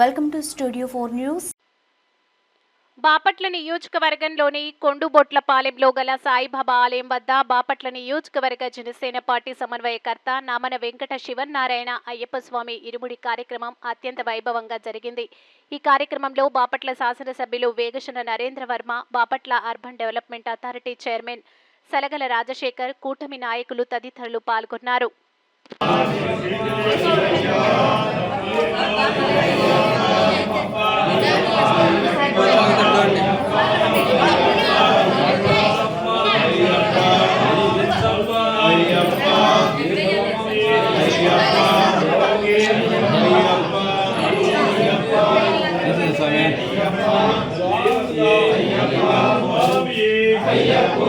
Welcome to studio four news Bapatla నియోజకవర్గంలోని కొండుబొట్లపాలెంలో గల సాయిబాబా ఆలయం వద్ద బాపట్ల నియోజకవర్గ జనసేన పార్టీ సమన్వయకర్త నామన వెంకట శివన్నారాయణ అయ్యప్ప స్వామి ఇరుముడి కార్యక్రమం అత్యంత వైభవంగా జరిగింది. ఈ కార్యక్రమంలో బాపట్ల శాసనసభ్యులు Vegesana Narendra Varma Bapatla urban development authority chairman Salagala Rajasekhar కూటమి నాయకులు తదితరులు పాల్గొన్నారు. ஐயப்போ